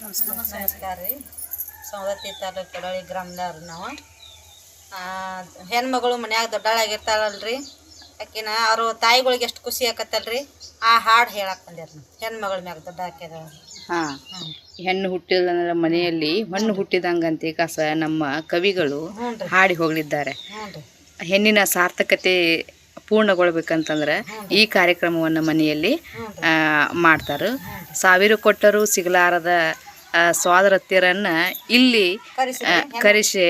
ನಮಸ್ಕಾರ. ರೀ. ಸವದತ್ತಿ ತಾಲೂಕು ಕೆಡಳಿ ಗ್ರಾಮದವ್ರು ನಾವು. ಹೆಣ್ಮಗಳು ಮನ್ಯಾಗ ದೊಡ್ಡಾಳಾಗಿರ್ತಾಳಲ್ರಿ. ಆಕಿನ ಅವರು ತಾಯಿಗಳಿಗೆ ಎಷ್ಟು ಖುಷಿ ಆಕತ್ತಲ್ರಿ. ಆ ಹಾಡು ಹೇಳಕ್ಕೆ ಬಂದ್ಯಾರ ನಾವು ಹೆಣ್ಮಗಳ ಮ್ಯಾಗ ದೊಡ್ಡ ಹಾಕ್ಯದ ಹಾ. ಹೆಣ್ಣು ಹುಟ್ಟಿದ ಮನೆಯಲ್ಲಿ ಹೆಣ್ಣು ಹುಟ್ಟಿದಂಗಂತೆ ಕಸ ನಮ್ಮ ಕವಿಗಳು ಹಾಡಿ ಹೋಗಲಿದ್ದಾರೆ. ಹೆಣ್ಣಿನ ಸಾರ್ಥಕತೆ ಪೂರ್ಣಗೊಳ್ಬೇಕಂತಂದ್ರೆ ಈ ಕಾರ್ಯಕ್ರಮವನ್ನು ಮನೆಯಲ್ಲಿ ಮಾಡ್ತಾರೆ. ಸಾವಿರ ಕೊಟ್ಟರು ಸಿಗಲಾರದ ಆ, ಸ್ವಾದರತ್ಯರನ್ನ ಇಲ್ಲಿ ಕರೆಸಿ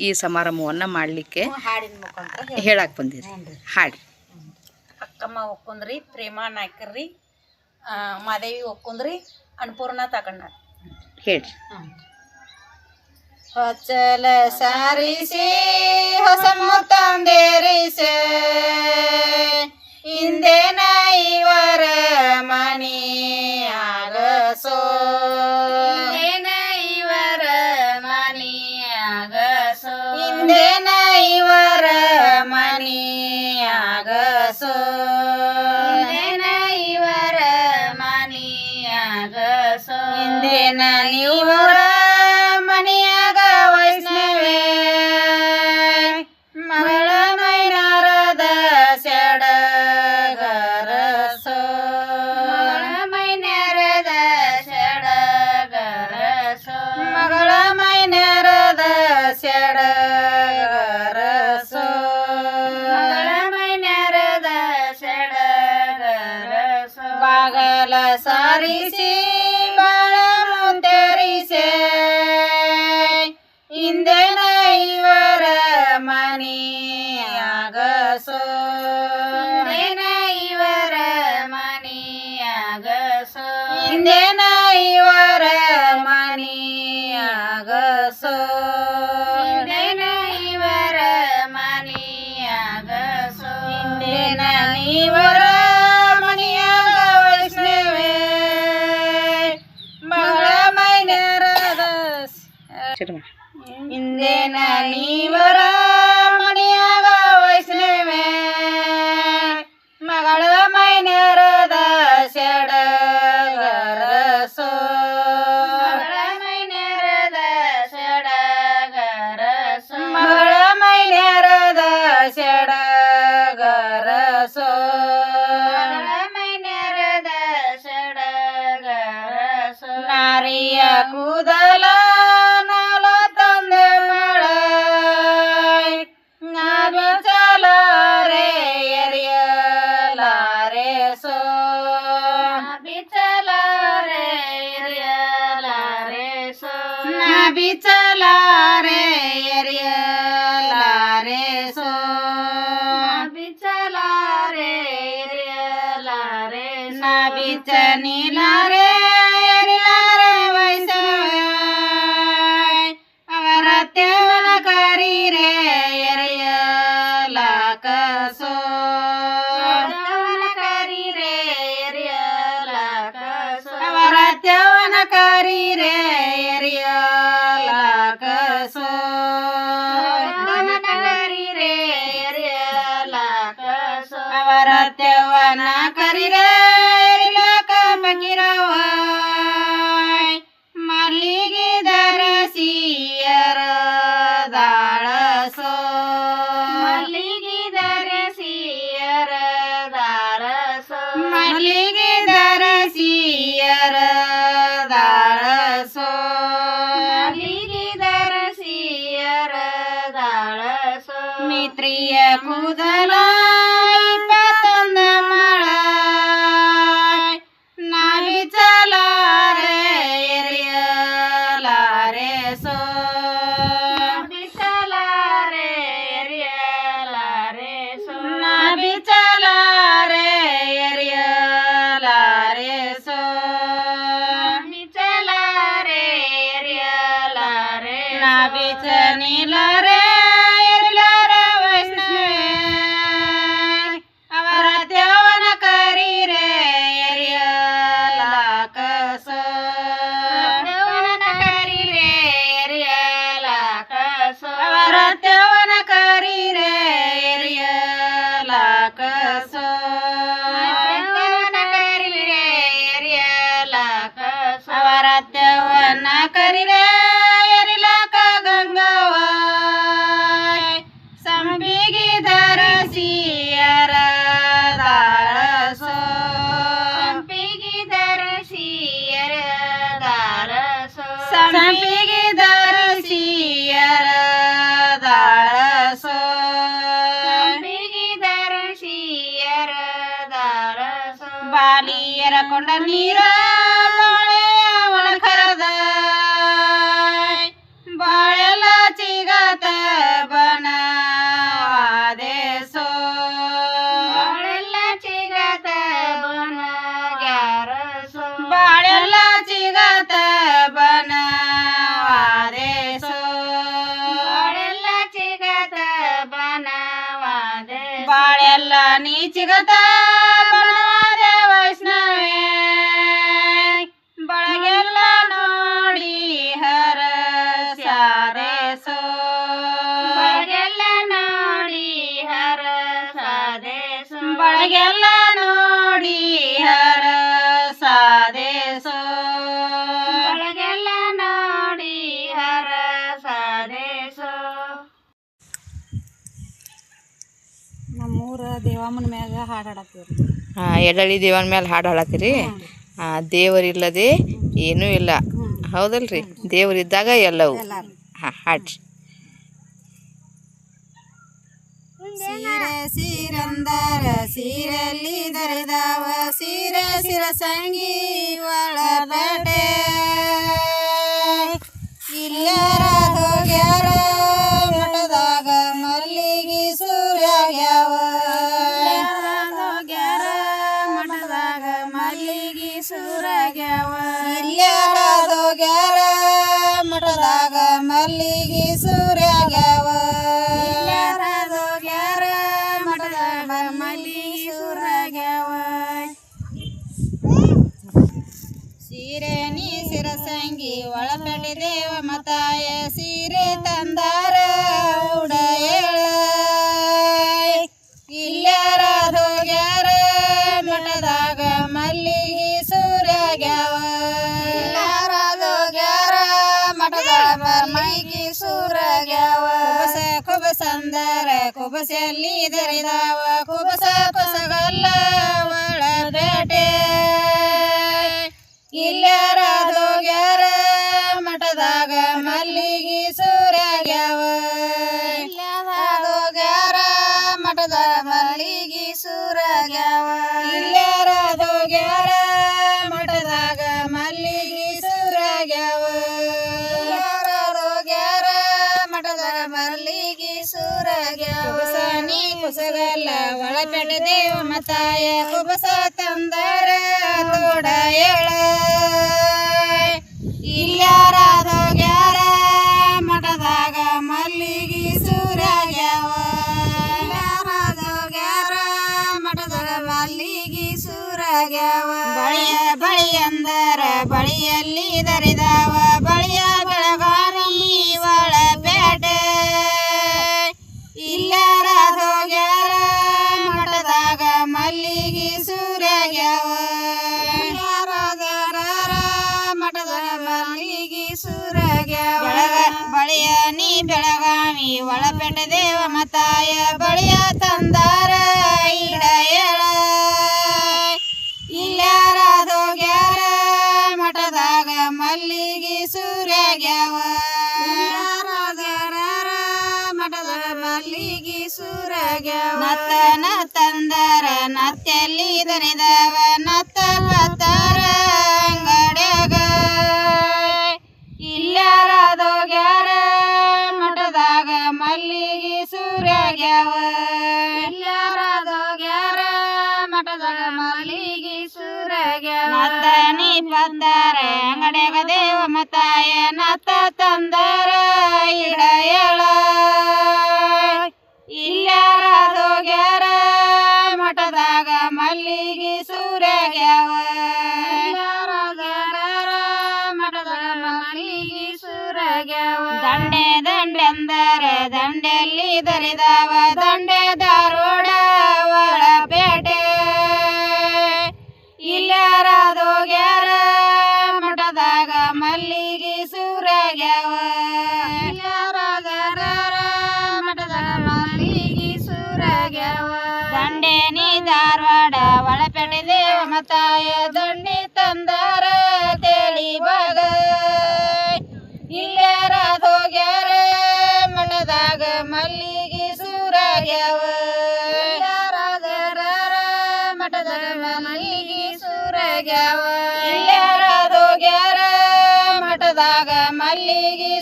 ಈ ಸಮಾರಂಭವನ್ನು ಮಾಡಲಿಕ್ಕೆ ಹೇಳಕ್ಕೆ ಹೇಳಕ್ ಬಂದಿರಿ. ಹಾಡಿ. ಅಕ್ಕಮ್ಮ ಒಕ್ಕುಂದ್ರಿ ಪ್ರೇಮ ನಾಯ್ಕರ್ರಿ ಮಾದೇವಿ ಒಕ್ಕುಂದ್ರಿ ಅನ್ನಪೂರ್ಣ ತಗೊಂಡ ಹೇಳ್ರಿ. ಹೊಚ್ಚಲ ಸಾರಿಸಿ ಹೊಸ ತಂದೇರಿಸೆ ಹಿಂದೇನ ಇವರ ಮನಿ ಆಗಸೋ ಹಿಂದೇನ ಇವರ ಮನಿ ಆಗಸೋ ಹಿಂದೇನ ಇವರ ಸಡಗರಸೋ ಬಾಗಲ ಸಾರಿಸಿ சரிங்க இந்த நீ வர ಕೊಂಡ ನೀರ ಬಾಳೆಯ ಒಳಕರದ ಬಾಳೆಲ್ಲ ಚಿಗತ ಬನವಾದೇಸೋ ಬಾಳೆಲ್ಲ ಚಿಗತ ಬನಗ್ಯಾರಸೋ ಬಾಳೆಲ್ಲ ಚಿಗತ ಬನವಾದೇಸೋ ಬಾಳೆಲ್ಲ ಚಿಗತ ಬನವಾದೆ ಬಾಳೆಲ್ಲ ನೀ ಚಿಗತ ಬಳಗೆಲ್ಲ ನೋಡಿ ಹರ ಸಾದೇಸೋ ಬಳಗೆಲ್ಲ ನೋಡಿ ಹರ ಸಾದೇಸೋ ನಮ್ಮೂರ ದೇವಮ್ಮನ ಮ್ಯಾಗ ಹಾಡು ಹಾಡತ್ತೀವಿ ಹಾಂ ಎಡಳಿ ದೇವನ ಮೇಲೆ ಹಾಡು ಹಾಡತ್ತೀರಿ. ಹಾಂ ದೇವರಿಲ್ಲದೆ ಏನೂ ಇಲ್ಲ. ಹೌದಲ್ರಿ? ದೇವರಿದ್ದಾಗ ಎಲ್ಲವೂ. ಹಾ ಹಾಡ್ರಿ. ಸೀರೆ ಸೀರಂದರ ಸೀರೆಯಲ್ಲಿ ಸಿರ ಸೀರೆ ಸಿರಸಂಗಿ ಒಳಬೇಟೆ ಇಲ್ಲರ ಹೋಗ್ಯಾರ ಒಳಪೆಟ್ಟಿ ದೇವ ಮತಾಯ ಸೀರೆ ತಂದಾರ ಉಡಯಳ ಇಲ್ಯಾರ ಹೋಗ್ಯಾರ ಮಠದಾಗ ಮಲ್ಲಿಗೆ ಸೂರ್ಯಾಗ್ಯಾವ. ಇಲ್ಯಾರ ಹೋಗ್ಯಾರ ಮಠದಾಗ ಮೈಗಿ ಸೂರ್ಯಾಗ್ಯಾವ. ಕುಬಸ ಕುಬಸಂದರ ಕುಬಸಲ್ಲಿ ದರಿದಾವ. ಕುಬಸ ಕುಸಗಲ್ಲ ಒಳಬೇಟೆ ಇಲ್ಲಾರ ಹೋಗ್ಯಾರ ಒಳಪೆಟ್ಟ ದೇವ ಮತಾಯ ತಂದರ ತೋಡ ಎಳ ಇಲ್ಯಾರ ಹೋಗ್ಯಾರ, ಮಠದಾಗ ಮಲ್ಲಿಗೆ ಸೂರ್ಯಾಗ್ಯಾವ. ಗ್ಯಾರ ಮಠದಾಗ ಮಲ್ಲಿಗೆ ಸೂರಾಗ್ಯಾವ ಬಳಿಯ ಬಳಿ ಅಂದರ, ಬಳಿಯಲ್ಲಿ ಒಳಪೇಟ ದೇವ ಮತಾಯ ಬಳಿಯ ತಂದಾರ ಇಡ ಎಳ ಇಲ್ಲಾರ ಹೋಗ್ಯಾರ ಮಠದಾಗ ಮಲ್ಲಿಗೆ ಸೂರ್ಯಾಗ್ಯಾವ. ಮಠದಾಗ ಮಲ್ಲಿಗೆ ಸೂರ್ಯಾಗ್ಯಾವ. ನತ್ತನ ತಂದರ ನತ್ತೆಲ್ಲಿ ದನಿದವ ನತ್ತ ಸೂರ್ಯಾಗ್ಯಾವ ಇಲ್ಲಾರ ಹೋಗ್ಯಾರ ಮಠದಾಗ ಮಲ್ಲಿಗೆ ನತ್ತನಿ ಪತ್ತಾರ ಅಂಗಡ್ಯಾಗ ದೇವ ಮತಾಯ ನತ್ತ ತಂದರ ದರಿದಾವ ದಂಡೆ ದಾರೋಡ ಒಳಪೇಟೆ ಇಲ್ಲಾರ ಹೋಗ್ಯಾರ ಮಠದಾಗ ಮಲ್ಲಿಗೆ ಸೂರಾಗ್ಯಾವ ಮಠದಾಗ ಮಲ್ಲಿಗೆ ಸೂರಗ್ಯಾವ ದಂಡೆ ನೀ ಧಾರವಾಡ ಒಳಪೇಟೆ ದೇವ ಮತಾಯ ದಂಡಿ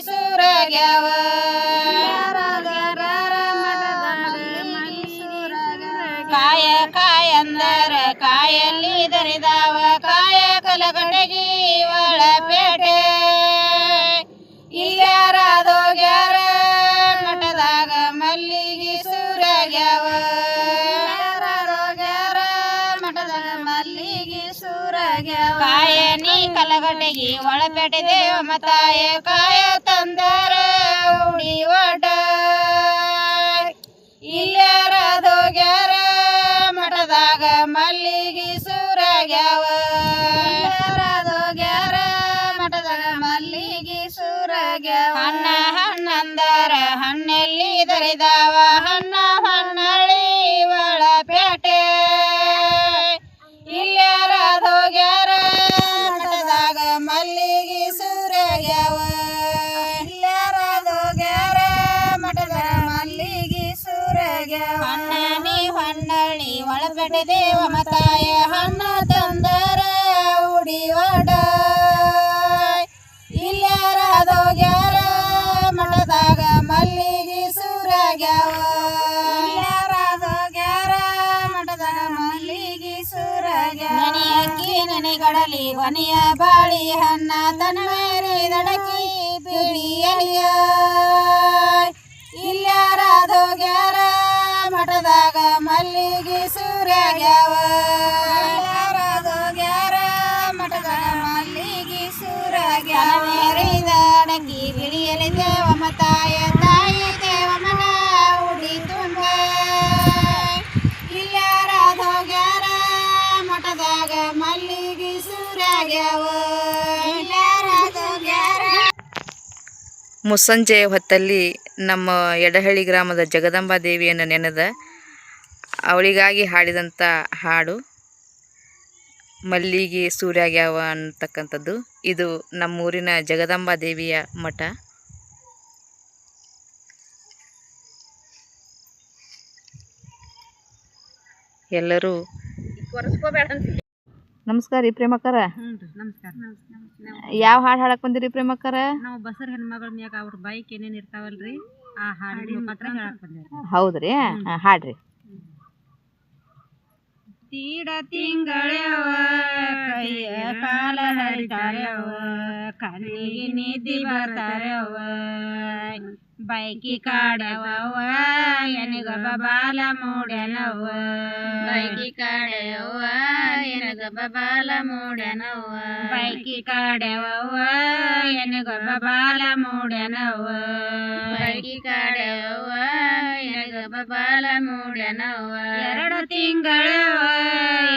ಮಲ್ಲಿಗೆ ಸೂರಾಗ್ಯಾವ ಕಾಯ ಕಾಯ ಅಂದರ ಕಾಯಲ್ಲಿ ದರಿದಾವ. ಕಾಯ ಕಲಗಡಗಿ ಒಳಪೇಟೆ. ಇಲ್ಲಾರಾದೋಗ್ಯಾರ ನೀ ಕಲಗಡಗಿ ಒಳಪೇಟೆ ದೇವ ಮತಾಯ ಕಾಯ ತಂದರ ಉಡಿ ಒಡ ಮಲ್ಲಿಗೆ ಮಠದಾಗ ಮಲ್ಲಿಗೆ ಸೂರಾಗ್ಯಾವ. ಇಲ್ಲಾರಾದೋಗ್ಯಾರ ಮಠದಾಗ ಮಲ್ಲಿಗೆ ಸೂರಾಗ್ಯಾವ. ಹಣ್ಣ ಹಣ್ಣಂದರ ಹಣ್ಣೆಲ್ಲಿ ದರಿದಾವ. ಗಡಲಿ ಕೊನೆಯ ಬಾಳಿ ಹಣ್ಣ ಮೇರೆ ದಡಕಿ ಬಿಳಿಯಲಿಯ ಇಲ್ಲಾರಾದೋಗ್ಯಾರ ಮಠದಾಗ ಮಲ್ಲಿಗೆ ಸೂರ್ಯಾಗ್ಯಾವ ಇಲ್ಲಾರಾದೋಗ್ಯಾರ ಮಠದಾಗ ಮಲ್ಲಿಗೆ ಸೂರ್ಯಾಗ್ಯಾವ ಅಡಕಿ ಬಿಳಿಯಲಿ ದೇವ ಮತಾಯ ಮುಸ್ಸಂಜೆ ಹೊತ್ತಲ್ಲಿ ನಮ್ಮ ಎಡಹಳ್ಳಿ ಗ್ರಾಮದ ಜಗದಂಬಾ ದೇವಿಯನ್ನು ನೆನೆದ ಅವಳಿಗಾಗಿ ಹಾಡಿದಂಥ ಹಾಡು ಮಲ್ಲಿಗೆ ಸೂರ್ಯಾಗ್ಯಾವ ಅಂತಕ್ಕಂಥದ್ದು ಇದು ನಮ್ಮೂರಿನ ಜಗದಂಬಾ ದೇವಿಯ ಮಠ. ಎಲ್ಲರೂ ನಮಸ್ಕಾರ ರೀ ಪ್ರೇಮಕರ. ನಮಸ್ಕಾರ. ಯಾವ ಹಾಡು ಹಾಡಕ್ ಬಂದಿರಿ ಪ್ರೇಮಕ್ಕರ? ನಾವು ಬಸರ್ ಹೆಣ್ಮಗಳ ಮ್ಯಾಗ ಅವ್ರ ಬೈಕ್ ಏನೇನ್ ಇರ್ತಾವಲ್ರಿ ಆ ಹಾಡಿನ ಮಾತ್ರ ಹೇಳಕ್ ಬಂದೇವ್ರಿ. ಹೌದ್ರಿ? ಹಾಡ್ರಿ. ತೀಡ ತಿಂಗಳವ ಕೈಯ ಕಾಲ ಹರಿತಾರವ ಕಣ್ಣಿಗೆ ನಿದ್ದಿ ಬರ್ತಾರವ ಬೈಕಿ ಕಾಡವ ಎನಗೊಬ್ಬ ಬಾಲ ಮೂಡನವ ಬೈಕಿ ಕಾಡವ ಎನಗಬ ಬಾಲ ಮೂಡ್ಯನವ ಬೈಕಿ ಕಾಡವ ಎನಗಬ ಬಾಲ ಮೂಡ್ಯನವ ಬೈಕಿ ಕಾಡವ ಎನಗಬ ಬಾಲ ಮೂಡ್ಯನವ ಎರಡು ತಿಂಗಳವ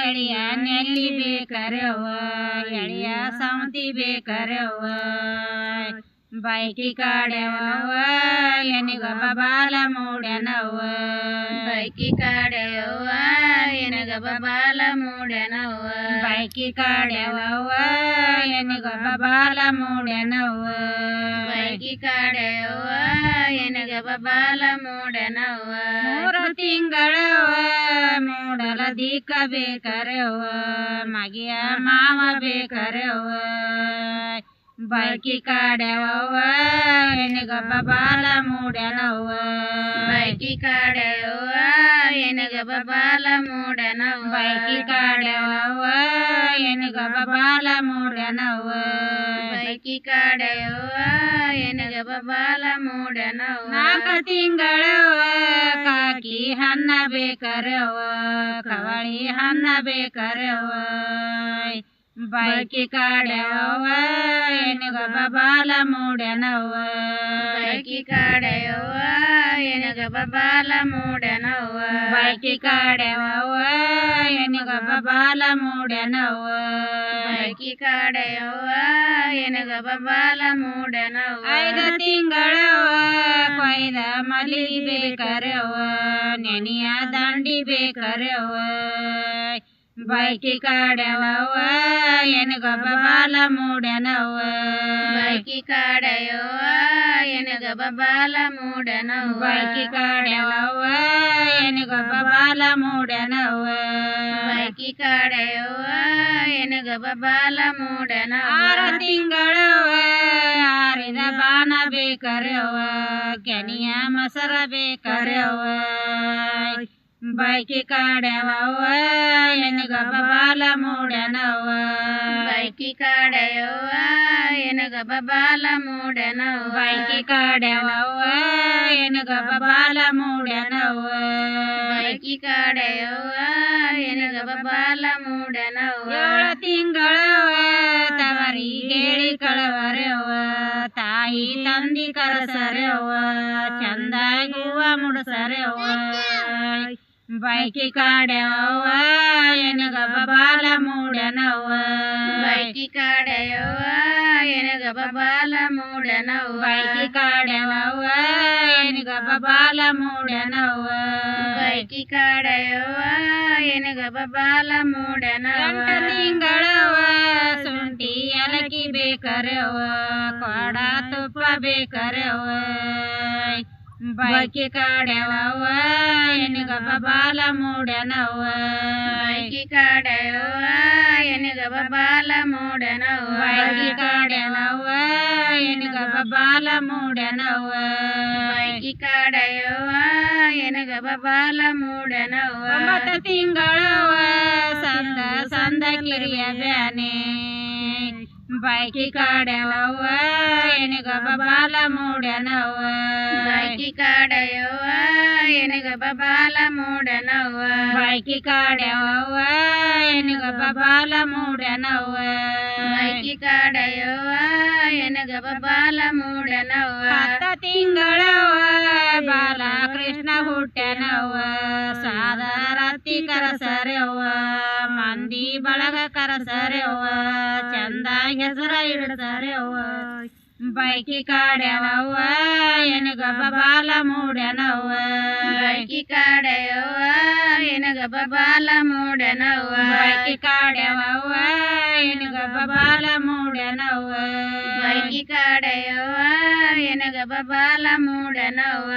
ಎಳಿಯ ನೆಲ್ಲಿ ಬೇಕರವ ಎಳಿಯ ಸೌತಿ ಬೇಕರವ ಬೈಕಿ ಕಾಡ್ಯವ ಎನಿಗಬ ಬಾಲ ಮೂಡ್ಯನವ ಬೈಕಿ ಕಾಡ್ಯವ ಎನಗಬ ಬಾಲ ಮೂಡ್ಯನವ ಬೈಕಿ ಕಾಡ್ಯವ ಎನಿಗಬ ಬಾಲ ಮೂಡ್ಯನವ ಬೈಕಿ ಕಾಡ್ಯವ ಎನಗಬ ಬಾಲ ಮೂಡ್ಯನವ ಮೂರು ತಿಂಗಳವ ಮೂಡಲ ದಿಕ್ಕ ಬೇಕರವ ಮಗಿಯ ಮಾವ ಬೇಕರವ ಬೈಕಿ ಕಾಡ್ಯವ ಎನಗಬ್ಬ ಬಾಲ ಮೂಡ್ಯನವ ಬೈಕಿ ಕಾಡ್ಯವ ಎನಗಬ್ಬ ಬಾಲ ಮೂಡ್ಯನವ ಬೈಕಿ ಕಾಡ್ಯವ ಎನಗಬ್ಬ ಬಾಲ ಮೂಡ್ಯನವ ಬೈಕಿ ಎನಗ ಬಾಲ ಮೂಡ್ಯನವ ನಾಲ್ಕು ತಿಂಗಳವ ಕಾಕಿ ಹಣ್ಣ ಬೇಕರವ ಕವಳಿ ಹಣ್ಣ ಬೇಕರವ ಬೈಕಿ ಕಾಡ್ಯವ ಎನಗ ಬಾಲ ಮೂಡ್ಯನವ ಬೈಕಿ ಕಾಡ್ಯವ ಎನಗ ಬಾಲ ಮೂಡ್ಯನವ ಬೈಕಿ ಕಾಡ್ಯವ ಎನಗ ಬಾಲ ಮೂಡ್ಯನವ ಬೈಕಿ ಕಾಡ್ಯವ ಎನಗ ಬಾಲ ಮೂಡ್ಯನವ ಐದ ತಿಂಗಳವ ಕೊಯ್ದ ಮಲಿ ಬೇಕರವ ನೆನಿಯ ದಂಡಿ ಬೇಕರವ ಬೈಕಿ ಕಾಡ್ಯವ ಎನಗ ಬಾಲ ಮೂಡ್ಯನವ ಬೈಕಿ ಕಾಡ್ಯವ ಎನಗ ಬಾಲ ಮೂಡ್ಯನವ ಬೈಕಿ ಕಾಡ್ಯವ ಎನಗ ಬಾಲ ಮೂಡ್ಯನವ ಬೈಕಿ ಕಾಡ್ಯವ ಎನಗ ಬಾಲ ಮೂಡ್ಯನವ ಆರ ತಿಂಗಳವ ಆರಿದ ಬಾನ ಬೇಕರವ ಕೆನಿಯ ಮಸರ ಬೇಕರವ ಬೈಕಿ ಕಾಡ್ಯವ ಎನಗ ಬಾಲ ಮೂಡನವ ಬೈಕಿ ಕಾಡ್ಯವ ಎನಗ ಬಾಲ ಮೂಡನವ ಬೈಕಿ ಕಾಡ್ಯವ ಎನಗ ಬಾಲ ಮೂಡನವ ಬೈಕಿ ಕಾಡ್ಯವ ಎನಗ ಬಾಲ ಮೂಡನವ ಏಳ ತಿಂಗಳವ ತವರಿ ಹೇಳಿ ಕಳವರವ ತಾಯಿ ತಂದಿ ಕರಸರವ ಚಂದಾಗಿ ಹೂವ ಮುಡಸರವ ಬೈಕಿ ಕಾಡ್ಯವ ಎನಗ ಬಾಲ ಮೂಡನವ ಬೈಕಿ ಕಾಡ್ಯವ ಎನಗ ಬಾಲ ಮೂಡನವ ಬೈಕಿ ಕಾಡ್ಯವ ಎನಗ ಬಾಲ ಮೂಡನವ ಬೈಕಿ ಕಾಡ್ಯವ ಎನಗ ಬಾಲ ಮೂಡನವ ತಿಂಗಳವ ಶುಂಠಿ ಏಲಕ್ಕಿ ಬೇಕರವ ಕೊಡ ತುಪ್ಪ ಬೇಕರವ बायकी काढ्याव ग बाबाला मोड्यानव बायकी काढ्याव ग बाबाला मोड्यानव बायकी काढ्याव ग बाबाला मोड्यानव बायकी काढायव ग बाबाला मोड्यानव मत तिंगळव संद संद किरिया ब्याने. बायकी काड्या लाव बाबाला मोड्या नव बायकी काड्या बाबाला मोड्या नव बायकी काड्या बाबाला मोड्या नव बायकी काड्या बाबाला मोड्या नव आता तिंगळव बाला कृष्ण हुट्या नव साधारा ती करसरेव ಮಂದಿ ಬಳಗ ಕರಸರವ ಚಂದ ಹೆಸರ ಇಡ್ಸರವ ಬೈಕಿ ಕಾಡ್ಯವ ಎನಗ ಬಾಲ ಮೂಡನವ ಬೈಕಿ ಕಾಡ್ಯವ ಎನಗ ಬಾಲ ಮೂಡನವ ಬೈಕಿ ಕಾಡ್ಯವ ಎನಗ ಬಾಲ ಮೂಡನವ ಬೈಕಿ ಕಾಡ್ಯವ ಎನಗ ಬಾಲ ಮೂಡನವ